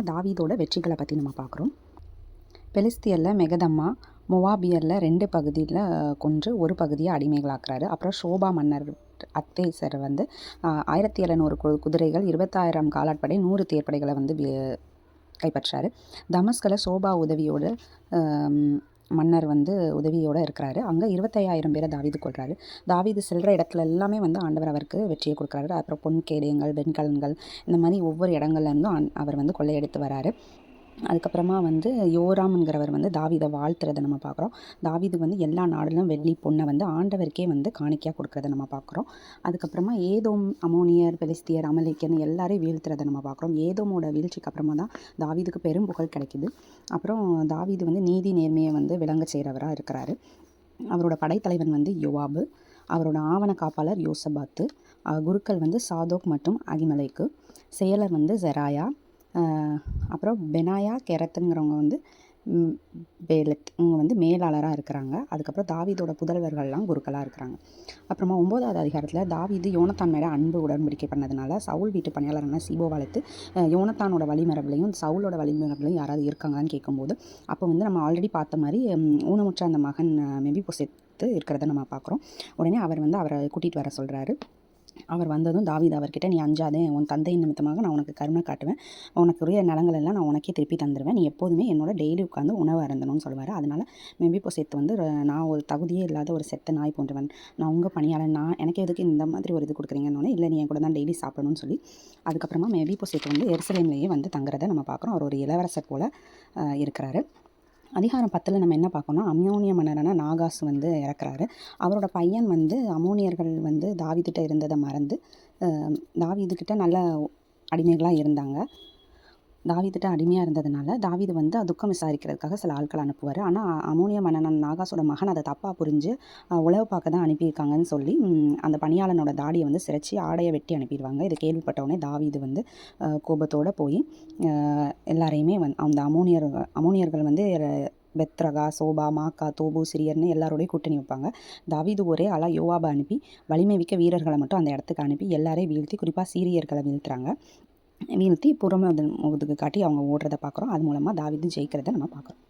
அதுக்கப்புறமா தாவீதோட வெற்றிகளை பற்றி நம்ம பார்க்குறோம். பெலிஸ்தியரில் மெகதம்மா மொவாபியரில் ரெண்டு பகுதியில் கொன்று ஒரு பகுதியை அடிமைகளாக்குறாரு. அப்புறம் ஷோபா மன்னர் அத்தேசர் வந்து ஆயிரத்தி எழுநூறு கு குதிரைகள் இருபத்தாயிரம் காலாட்படை நூறு தேர்ப்படைகளை வந்து கைப்பற்றாரு. தமஸ்கில் சோபா உதவியோடு மன்னர் வந்து உதவியோடு இருக்கிறாரு. அங்கே இருபத்தையாயிரம் பேரை தாவீது கொள்கிறாரு தாவீது செல்கிற இடத்துல எல்லாமே வந்து ஆண்டவர் அவருக்கு வெற்றியை கொடுக்குறாரு. அப்புறம் பொன் கேடயங்கள் வெண்கலன்கள் இந்த மாதிரி ஒவ்வொரு இடங்கள்லேருந்தும் அவர் வந்து கொள்ளையெடுத்து வராரு. அதுக்கப்புறமா வந்து யோராம்ங்கிறவர் வந்து தாவிதை வாழ்த்துறதை நம்ம பார்க்குறோம். தாவிது வந்து எல்லா நாடுகளும் வெள்ளி பொண்ணை வந்து ஆண்டவருக்கே வந்து காணிக்கையாக கொடுக்குறத நம்ம பார்க்குறோம். அதுக்கப்புறமா ஏதோம் அமோனியர் பெலிஸ்தியர் அமலிக்கன் எல்லாரையும் வீழ்த்துறதை நம்ம பார்க்குறோம். ஏதோமோட வீழ்ச்சிக்கு அப்புறமா தான் தாவிதுக்கு பெரும் புகழ் கிடைக்குது. அப்புறம் தாவிது வந்து நீதி நேர்மையை வந்து விளங்க செய்கிறவராக இருக்கிறாரு. அவரோட படைத்தலைவன் வந்து யுவாபு. அவரோட ஆவண காப்பாளர் யோசபாத்து. குருக்கள் வந்து சாதோக் மற்றும் அகிமலைக்கு. செயலர் வந்து ஜெராயா அப்புறம் பெனாயா கெரத்துங்கிறவங்க வந்து பேலத் இவங்க வந்து மேலாளராக இருக்கிறாங்க. அதுக்கப்புறம் தாவீதோட புதல்வர்கள்லாம் குருக்களாக இருக்கிறாங்க. அப்புறமா ஒம்போதாவது அதிகாரத்தில் தாவீது யோனத்தான் மேலே அன்பு உடன்படிக்கை பண்ணதுனால சவுல் வீட்டு பணியாளரான சீபோ வளர்த்து யோனத்தானோட வழிமரபுலையும் சவுலோட வழிமரபுலையும் யாராவது இருக்காங்கன்னு கேட்கும்போது அப்போ வந்து நம்ம ஆல்ரெடி பார்த்த மாதிரி ஊனமுற்ற அந்த மகன் மெபி பொசெத்து இருக்கிறத நம்ம பார்க்குறோம். உடனே அவர் வந்து அவரை கூட்டிகிட்டு வர சொல்கிறாரு அவர் வந்ததும் தாவீது அவர்கிட்ட நீ அஞ்சாதே உன் தந்தை நிமித்தமாக நான் உனக்கு கருணை காட்டுவேன். உனக்கு உரிய எல்லாம் நான் உனக்கே திருப்பி தந்துடுவேன் நீ எப்போதுமே என்னோட டெய்லி உட்காந்து உணவு அருந்தணும்னு சொல்லுவார். அதனால் மேபி இப்போ சேர்த்து வந்து நான் ஒரு தகுதியே இல்லாத ஒரு செத்த நாய் போன்றவன். நான் உங்கள் பணியாளர் நான் எனக்கு எதுக்கு இந்த மாதிரி ஒரு இது கொடுக்குறீங்கன்னு இல்லை நீ என் கூட தான் டெய்லி சாப்பிடணும்னு சொல்லி. அதுக்கப்புறமா மேபி இப்போ சேர்த்து வந்து எருசலேம்லேயே வந்து தங்குறதை நம்ம பார்க்குறோம். அவர் ஒரு இளவரசர் போல் இருக்கிறாரு. அதிகாரம் பத்தில் நம்ம என்ன பார்க்கணும் அமோனிய மன்னரான நாகாஸ் வந்து இறக்குறாரு. அவரோட பையன் வந்து அமோனியர்கள் வந்து தாவிதிட்ட இருந்ததை மறந்து தாவிதுக்கிட்ட நல்ல அடிமைகளாக இருந்தாங்க. தாவிதிட்ட அடிமையாக இருந்ததுனால தாவிது வந்து துக்கம் விசாரிக்கிறதுக்காக சில ஆட்கள் அனுப்புவார். ஆனால் அமோனிய மன்னன் நாகாசோட மகன் அதை தப்பாக புரிஞ்சு உழவு பார்க்க தான் அனுப்பியிருக்காங்கன்னு சொல்லி அந்த பணியாளனோட தாடியை வந்து சிறைச்சி ஆடையை வெட்டி அனுப்பிடுவாங்க. இதை கேள்விப்பட்டவுடனே தாவிது வந்து கோபத்தோடு போய் எல்லாரையுமே வந் அந்த அமோனியர் அமோனியர்கள் வந்து பெத்ரகா சோபா மாக்கா தோபு சிரியர்னு எல்லாரோடையும் கூட்டணி வைப்பாங்க. தாவிது ஒரே ஆளாக யோவாபை அனுப்பி வலிமை மிக்க வீரர்களை மட்டும் அந்த இடத்துக்கு அனுப்பி எல்லாரையும் வீழ்த்தி குறிப்பாக சீரியர்களை வீழ்த்துறாங்க. வீழ்த்தி புறமே முதுகு காட்டி அவங்க ஓடுறத பார்க்குறோம். அது மூலமாக தாவிது ஜெயிக்கிறத நம்ம பார்க்குறோம்.